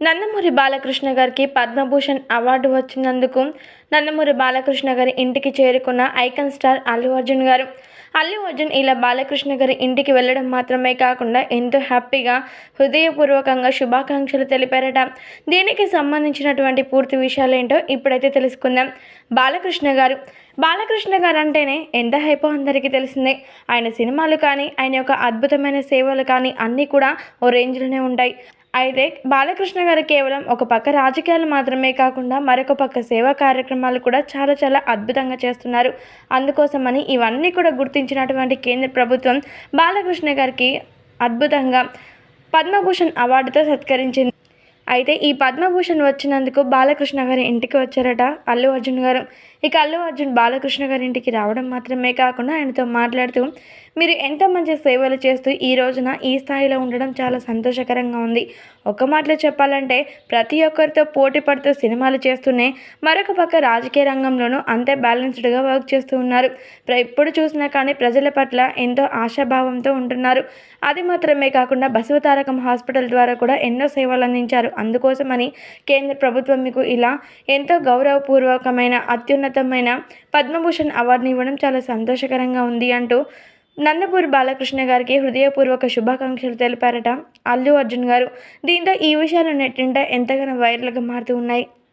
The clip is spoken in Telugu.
నందమూరి బాలకృష్ణ గారికి పద్మభూషణ్ అవార్డు వచ్చినందుకు నందమూరి బాలకృష్ణ గారి ఇంటికి చేరుకున్న ఐకన్ స్టార్ అల్లు అర్జున్ గారు. అల్లు అర్జున్ ఇలా బాలకృష్ణ గారి ఇంటికి వెళ్ళడం మాత్రమే కాకుండా ఎంతో హ్యాపీగా హృదయపూర్వకంగా శుభాకాంక్షలు తెలిపారట. దీనికి సంబంధించినటువంటి పూర్తి విషయాలు ఏంటో ఇప్పుడైతే తెలుసుకుందాం. బాలకృష్ణ గారు బాలకృష్ణ గారు అంటేనే ఎంత హైపో అందరికీ తెలిసిందే. ఆయన సినిమాలు కానీ ఆయన యొక్క అద్భుతమైన సేవలు కానీ అన్నీ కూడా ఓ రేంజ్లోనే ఉంటాయి. అయితే బాలకృష్ణ గారు కేవలం ఒక పక్క రాజకీయాలు మాత్రమే కాకుండా మరొక పక్క సేవా కార్యక్రమాలు కూడా చాలా చాలా అద్భుతంగా చేస్తున్నారు. అందుకోసమని ఇవన్నీ కూడా గుర్తించినటువంటి కేంద్ర ప్రభుత్వం బాలకృష్ణ గారికి అద్భుతంగా పద్మభూషణ్ అవార్డుతో సత్కరించింది. అయితే ఈ పద్మభూషణ్ వచ్చినందుకు బాలకృష్ణ గారి ఇంటికి వచ్చారట అల్లు అర్జున్ గారు. ఇక అల్లు అర్జున్ బాలకృష్ణ గారి ఇంటికి రావడం మాత్రమే కాకుండా ఆయనతో మాట్లాడుతూ మీరు ఎంత మంచి సేవలు చేస్తూ ఈ రోజున ఈ స్థాయిలో ఉండడం చాలా సంతోషకరంగా ఉంది. ఒక మాటలో చెప్పాలంటే ప్రతి ఒక్కరితో పోటీ పడుతూ సినిమాలు చేస్తూనే మరొక పక్క రాజకీయ రంగంలోనూ అంతే బ్యాలెన్స్డ్గా వర్క్ చేస్తూ ఉన్నారు. ప్ర- ఎప్పుడు చూసినా కానీ ప్రజల పట్ల ఎంతో ఆశాభావంతో ఉంటున్నారు. అది మాత్రమే కాకుండా బసవతారకం హాస్పిటల్ ద్వారా కూడా ఎన్నో సేవలు అందించారు. అందుకోసమని కేంద్ర ప్రభుత్వం మీకు ఇలా ఎంతో గౌరవపూర్వకమైన అత్యున్నతమైన పద్మభూషణ్ అవార్డుని ఇవ్వడం చాలా సంతోషకరంగా ఉంది అంటూ నందపూరి బాలకృష్ణ గారికి హృదయపూర్వక శుభాకాంక్షలు తెలిపారట. అల్లు అర్జున్ గారు దీంతో ఈ విషయాలు నెట్టింట ఎంతగానో వైరల్గా మారుతూ ఉన్నాయి.